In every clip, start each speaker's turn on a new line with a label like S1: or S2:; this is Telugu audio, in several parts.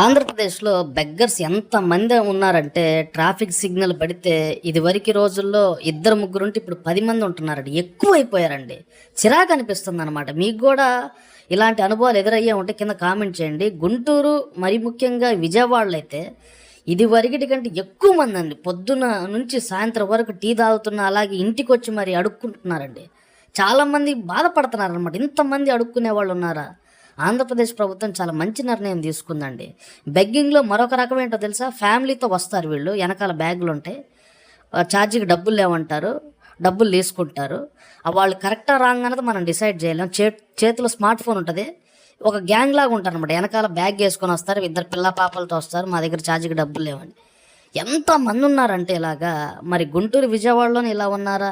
S1: ఆంధ్రప్రదేశ్లో బెగ్గర్స్ ఎంతమంది ఉన్నారంటే ట్రాఫిక్ సిగ్నల్ పడితే ఇదివరకు రోజుల్లో ఇద్దరు ముగ్గురు ఉంటే ఇప్పుడు పది మంది ఉంటున్నారండి. ఎక్కువైపోయారండి. చిరాకు అనిపిస్తుంది అనమాట మీకు కూడా ఇలాంటి అనుభవాలు ఎదురయ్యే ఉంటే కింద కామెంట్ చేయండి. గుంటూరు మరి ముఖ్యంగా విజయవాడలో అయితే ఇది వరకటి కంటే ఎక్కువ మంది అండి. పొద్దున నుంచి సాయంత్రం వరకు టీ తాగుతున్న అలాగే ఇంటికి వచ్చి మరి అడుక్కుంటున్నారండి. చాలామంది బాధపడుతున్నారు అనమాట ఇంతమంది అడుక్కునే వాళ్ళు ఉన్నారా? ఆంధ్రప్రదేశ్ ప్రభుత్వం చాలా మంచి నిర్ణయం తీసుకుందండి. బెగ్గింగ్లో మరొక రకం ఏంటో తెలుసా? ఫ్యామిలీతో వస్తారు వీళ్ళు. వెనకాల బ్యాగులు ఉంటాయి ఛార్జీకి డబ్బులు లేవంటారు డబ్బులు తీసుకుంటారు. వాళ్ళు కరెక్టా రాంగ్ అన్నది మనం డిసైడ్ చేయలేం. చే చేతిలో స్మార్ట్ ఫోన్ ఉంటుంది. ఒక గ్యాంగ్ లాగా ఉంటారు అనమాట వెనకాల బ్యాగ్ వేసుకొని వస్తారు ఇద్దరు పిల్ల పాపలతో వస్తారు మా దగ్గర ఛార్జీకి డబ్బులు లేవని ఎంతమంది ఉన్నారంటే ఇలాగా మరి గుంటూరు విజయవాడలోనే ఇలా ఉన్నారా?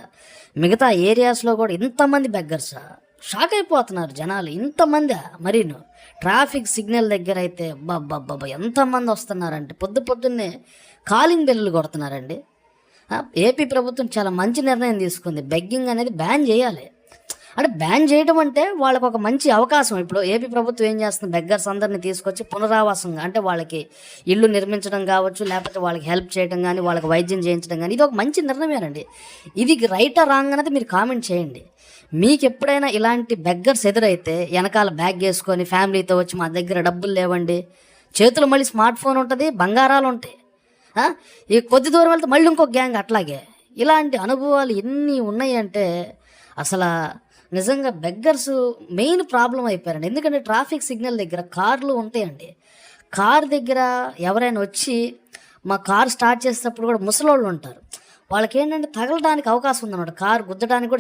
S1: మిగతా ఏరియాస్లో కూడా ఇంతమంది బెగ్గర్సా షాక్ అయిపోతున్నారు జనాలు. ఇంతమంది మరీను ట్రాఫిక్ సిగ్నల్ దగ్గర అయితే బాబ్బా ఎంతమంది వస్తున్నారంటే పొద్దు పొద్దున్నే కాలింగ్ బెల్లులు కొడుతున్నారండి. ఏపీ ప్రభుత్వం చాలా మంచి నిర్ణయం తీసుకుంది. బెగ్గింగ్ అనేది బ్యాన్ చేయాలి. అంటే బ్యాన్ చేయడం అంటే వాళ్ళకు ఒక మంచి అవకాశం. ఇప్పుడు ఏపీ ప్రభుత్వం ఏం చేస్తుంది? బెగ్గర్స్ అందరినీ తీసుకొచ్చి పునరావాసంగా అంటే వాళ్ళకి ఇల్లు నిర్మించడం కావచ్చు లేకపోతే వాళ్ళకి హెల్ప్ చేయడం కానీ వాళ్ళకి వైద్యం చేయించడం కానీ ఇది ఒక మంచి నిర్ణయమేనండి. ఇది రైటా రాంగ్ అనేది మీరు కామెంట్ చేయండి. మీకు ఎప్పుడైనా ఇలాంటి బెగ్గర్స్ ఎదురైతే వెనకాల బ్యాగ్ వేసుకొని ఫ్యామిలీతో వచ్చి మా దగ్గర డబ్బులు లేవండి. చేతులు మళ్ళీ స్మార్ట్ ఫోన్ ఉంటుంది బంగారాలు ఉంటాయి. ఈ కొద్ది దూరం వెళ్తే మళ్ళీ ఇంకో గ్యాంగ్ అట్లాగే. ఇలాంటి అనుభవాలు ఎన్ని ఉన్నాయంటే అసలు నిజంగా బెగ్గర్స్ మెయిన్ ప్రాబ్లం అయిపోయారండి. ఎందుకంటే ట్రాఫిక్ సిగ్నల్ దగ్గర కార్లు ఉంటాయండి. కార్ దగ్గర ఎవరైనా వచ్చి మా కార్ స్టార్ట్ చేసేటప్పుడు కూడా ముసలోళ్ళు ఉంటారు. వాళ్ళకి ఏంటంటే తగలడానికి అవకాశం ఉందన్నమాట. కార్ గుద్దడానికి కూడా